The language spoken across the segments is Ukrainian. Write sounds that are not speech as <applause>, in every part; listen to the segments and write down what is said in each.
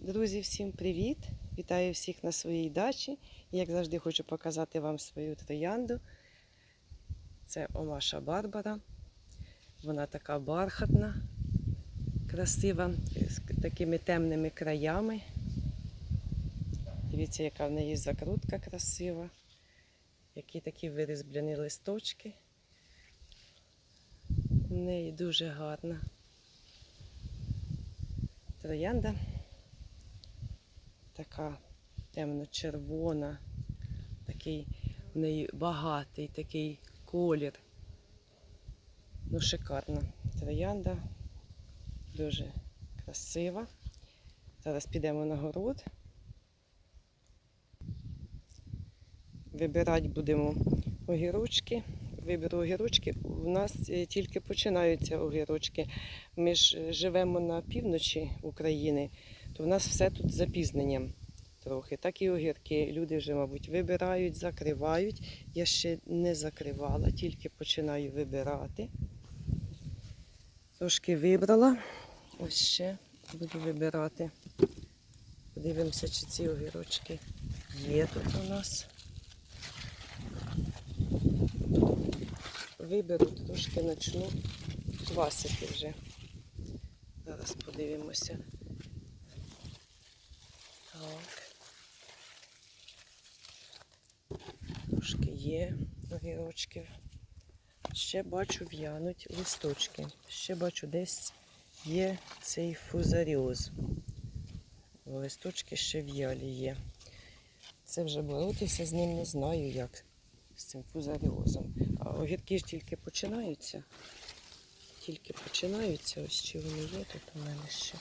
Друзі, всім привіт! Вітаю всіх на своїй дачі. Як завжди, хочу показати вам свою троянду. Це Омаша Барбара. Вона така бархатна, красива, з такими темними краями. Дивіться, яка в неї закрутка красива, які такі вирізблені листочки. У неї дуже гарна троянда така темно-червона, такий в неї багатий такий колір. Ну, шикарна троянда, дуже красива. Зараз підемо на город. Вибирати будемо огірочки. Виберу огірочки. У нас е, тільки починаються огірочки. Ми ж е, живемо на півночі України, то в нас все тут запізненням трохи. Так і огірки. Люди вже, мабуть, вибирають, закривають. Я ще не закривала, тільки починаю вибирати. Трошки вибрала. Ось ще буду вибирати. Подивимося, чи ці огірочки є тут у нас. Виберу, трошки почну квасити вже. Зараз подивимося. Так. Трошки є огірочків. Ще бачу в'януть листочки. Ще бачу десь є цей фузаріоз. Листочки ще в'ялі є. Це вже боротися з ним не знаю як. З цим фузаріозом. А огірки ж тільки починаються. Тільки починаються. Ось чи вони є тут у мене ще.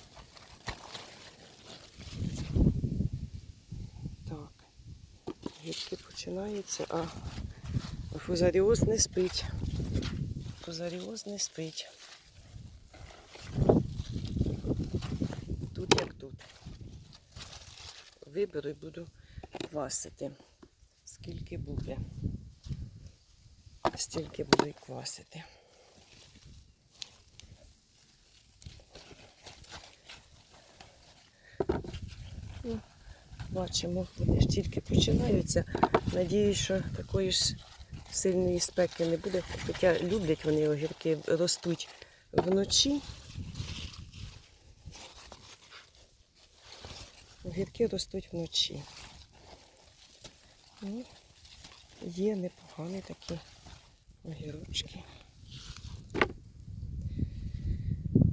Так. Огірки починаються, а фузаріоз не спить. Фузаріоз не спить. Тут як тут. Виберу і буду квасити. Скільки буде. Стільки буду і квасити. Бачимо, вони ж тільки починаються. Надіюсь, що такої ж сильної спеки не буде. Хоча люблять вони огірки, ростуть вночі. Огірки ростуть вночі. Ну, є непогані такі огірочки.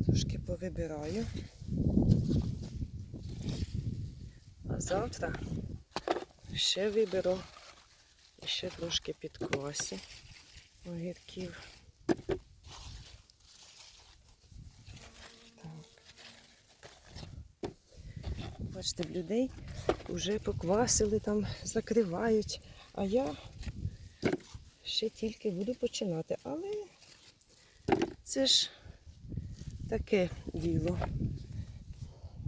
Трошки повибираю. А завтра ще виберу і ще трошки підквасі огірків. Бачите, в людей вже поквасили там, закривають, а я ще тільки буду починати. Але це ж таке діло.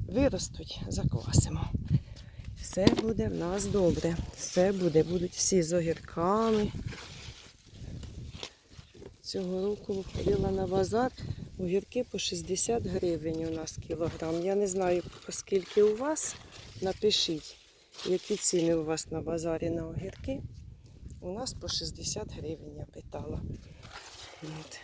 Виростуть, заквасимо. Все буде в нас добре. Все буде, будуть всі з огірками. Цього року ходила на базар. Огірки по 60 гривень у нас кілограм. Я не знаю, скільки у вас. Напишіть, які ціни у вас на базарі на огірки. У нас по 60 гривень, я питала. От.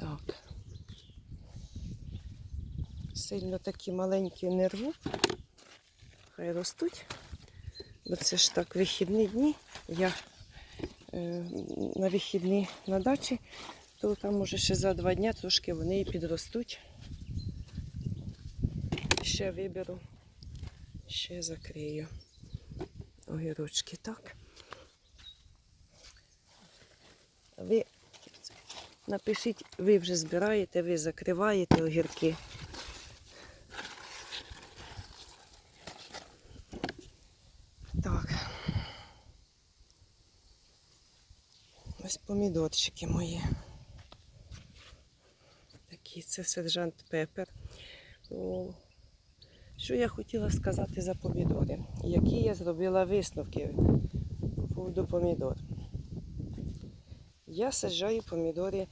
Так. Сильно такі маленькі не рву. Хай ростуть. Бо це ж так вихідні дні. Я е, на вихідні на дачі, то там може ще за два дні трошки вони і підростуть. Ще виберу, ще закрию огірочки, так. Ви напишіть, ви вже збираєте, ви закриваєте огірки. Так. Ось помідорчики мої. Такі це сержант Пепер. Що я хотіла сказати за помідори? Які я зробила висновки по поводу помідор. Я саджаю помідори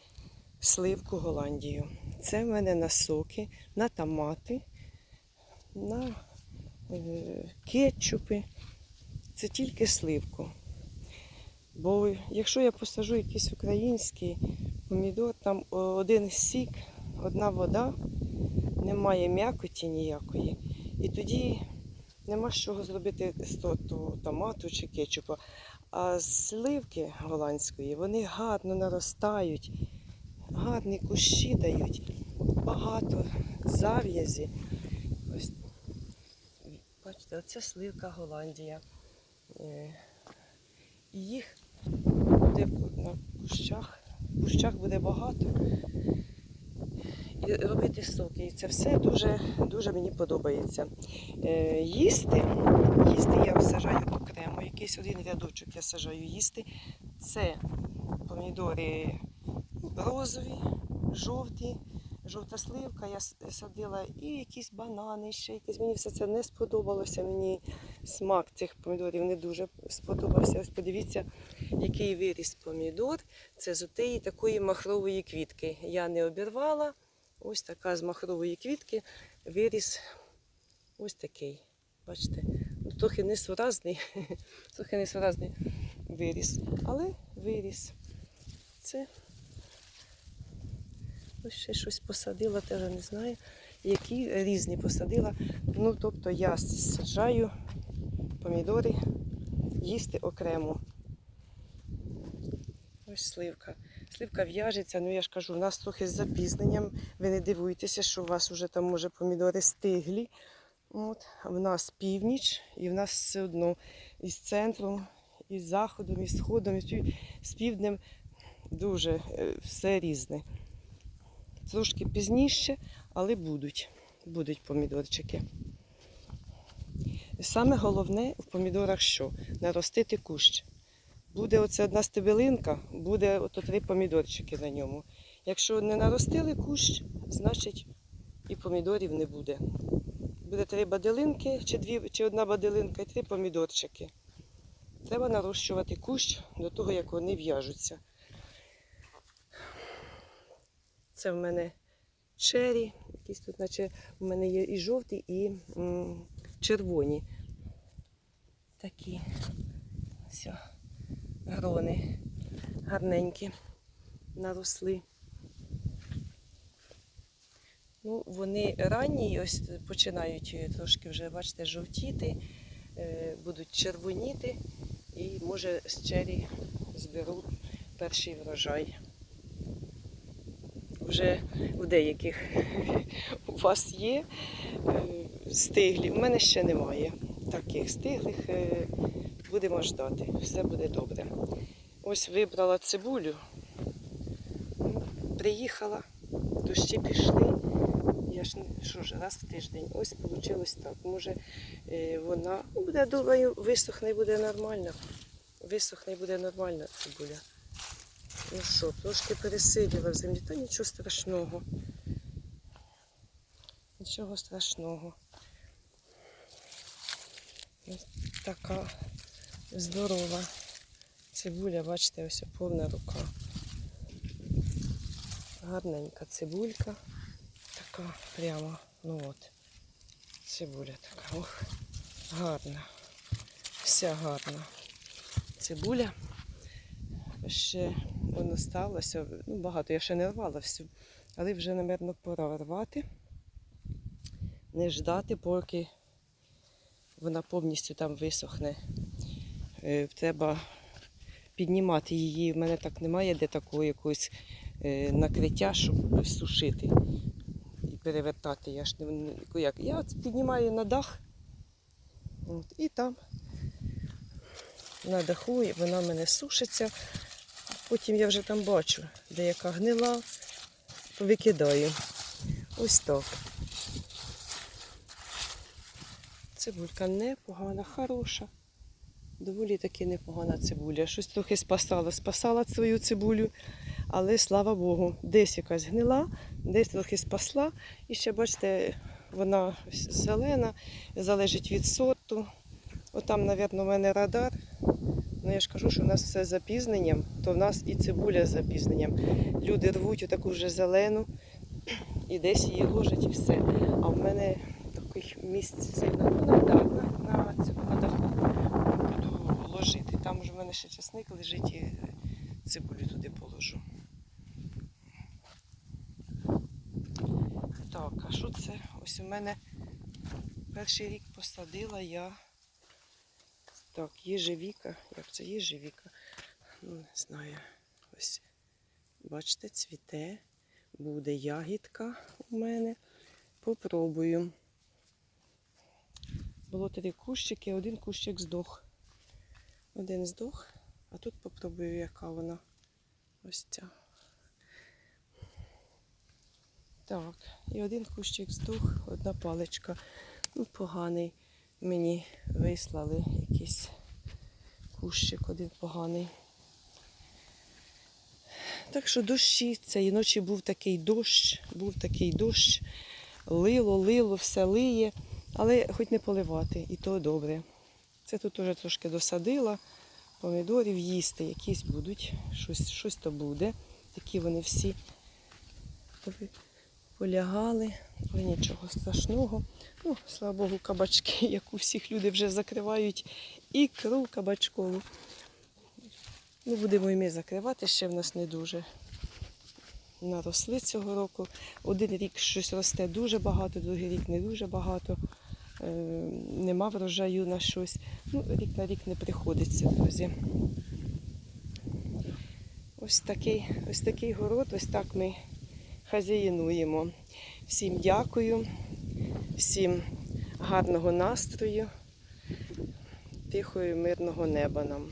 сливку Голландію. Це в мене на соки, на томати, на е, кетчупи. Це тільки сливку. Бо якщо я посажу якийсь український помідор, там один сік, одна вода, немає м'якоті ніякої. І тоді нема з чого зробити з того томату чи кетчупа. А сливки голландської вони гарно наростають, гарні кущі дають, багато зав'язі. Ось, бачите, оце сливка Голландія. Е, І їх буде на кущах. Кущах буде багато. І робити соки. І це все дуже, дуже мені подобається. Е, їсти, їсти я сажаю окремо. Якийсь один рядочок я сажаю їсти. Це помідори розові, жовті, жовта сливка. Я садила і якісь банани, ще якісь. Мені все це не сподобалося. Мені смак цих помідорів не дуже сподобався. Ось подивіться, який виріс помідор. Це з отеї такої махрової квітки. Я не обірвала. Ось така з махрової квітки виріс ось такий. Бачите, ну, трохи несуразний, <laughs> трохи несуразний виріс, але виріс. Це ось ще щось посадила, теж не знаю, які різні посадила. Ну, тобто я саджаю помідори їсти окремо. Ось сливка. Сливка в'яжеться, ну я ж кажу, у нас трохи з запізненням. Ви не дивуйтеся, що у вас вже там може помідори стиглі. От. В нас північ, і в нас все одно із центром, із заходом, із сходом, із пів- з півднем дуже е, все різне. Трошки пізніше, але будуть. Будуть помідорчики. Саме головне в помідорах що? Наростити кущ. Буде оце одна стебелинка, буде ото три помідорчики на ньому. Якщо не наростили кущ, значить і помідорів не буде. Буде три баделинки, чи, дві, чи одна баделинка і три помідорчики. Треба нарощувати кущ до того, як вони в'яжуться. Це в мене чері, якісь тут, наче в мене є і жовті, і м, червоні. Такі. Все грони гарненькі наросли. Ну, вони ранні, ось починають е, трошки вже, бачите, жовтіти, е, будуть червоніти і може з чері зберу перший врожай. Вже в деяких у вас є е, стиглі, у мене ще немає таких стиглих. Будемо ждати, все буде добре. Ось вибрала цибулю, приїхала, дощі пішли. Я ж що ж, раз в тиждень. Ось вийшло так. Може е, вона буде, думаю, висохне буде нормально. Висохне буде нормальна цибуля. Ну що, трошки пересиділа в землі, та нічого страшного. Нічого страшного. Ось така здорова. Цибуля, бачите, ось повна рука. Гарненька цибулька. Така прямо, ну от. Цибуля така. Ох, гарна. Вся гарна. Цибуля. Ще воно сталося. Ну, багато я ще не рвала всю. Але вже, напевно, пора рвати. Не ждати, поки вона повністю там висохне. Е, Треба піднімати її. В мене так немає, де такого якогось е, накриття, щоб сушити і перевертати. Я ж не як. Я піднімаю на дах. От, і там на даху вона мене сушиться. Потім я вже там бачу, де яка гнила, викидаю. Ось так. Цибулька непогана, хороша. Доволі таки непогана цибуля. Щось трохи спасала, спасала свою цибулю, але слава Богу, десь якась гнила, десь трохи спасла. І ще, бачите, вона зелена, залежить від сорту. Отам, мабуть, у мене радар. Ну я ж кажу, що в нас все з запізненням, то в нас і цибуля з запізненням. Люди рвуть отаку вже зелену і десь її ложать і все. А в мене таких місць сильно ну, на, да, на, на, цьому, на даху буду ложити. Там вже в мене ще часник лежить і цибулю туди положу. Так, а що це? Ось у мене перший рік посадила я. Так, їжевіка. Як це їжевіка? Ну, не знаю. Ось, бачите, цвіте. Буде ягідка у мене. Попробую. Було три кущики, один кущик здох. Один здох, а тут попробую, яка вона. Ось ця. Так, і один кущик здох, одна паличка. Ну, поганий. Мені вислали якийсь кущик один поганий. Так що дощі, цієї ночі був такий дощ, був такий дощ, лило, лило, все лиє, але хоч не поливати, і то добре. Це тут уже трошки досадила, помідорів їсти, якісь будуть, щось, щось то буде. Такі вони всі полягали, але нічого страшного. Ну, слава Богу, кабачки, <laughs> як у всіх люди вже закривають ікру кабачкову. Ну, будемо і ми закривати, ще в нас не дуже наросли цього року. Один рік щось росте дуже багато, другий рік не дуже багато. Е, нема врожаю на щось. Ну, рік на рік не приходиться, друзі. Ось такий, ось такий город, ось так ми хазяїнуємо. Всім дякую, всім гарного настрою, тихого мирного неба нам.